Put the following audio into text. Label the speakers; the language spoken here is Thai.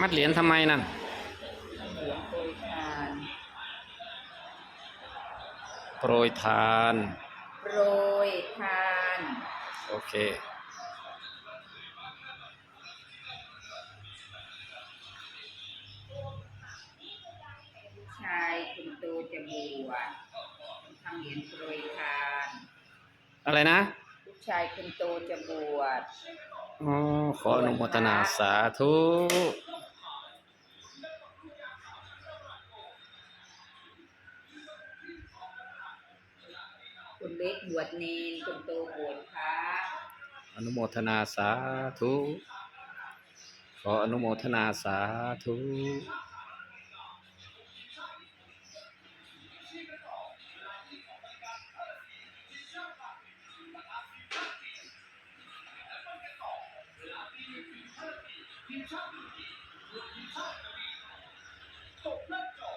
Speaker 1: มัดเหรียญทำไมนั่น
Speaker 2: เหรียญโปรยทาน
Speaker 1: โปรยทาน
Speaker 2: โปรยทาน
Speaker 1: โอเค
Speaker 2: ชายคุณโตจะบวชทำเหรียญโปรยทาน
Speaker 1: อะไรนะ
Speaker 2: ลูกชายคุณโตจะบวช
Speaker 1: อ๋อ ขออนุโมทนาสาธุ
Speaker 2: เล็กบวชเนนคุณโตบวชพระ
Speaker 1: อนุโมทนาสาธุ ขออนุโมทนาสาธุ
Speaker 3: ช